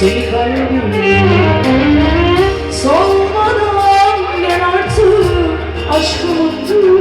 seni kalbim Solmadan ben artık aşkı unuttum.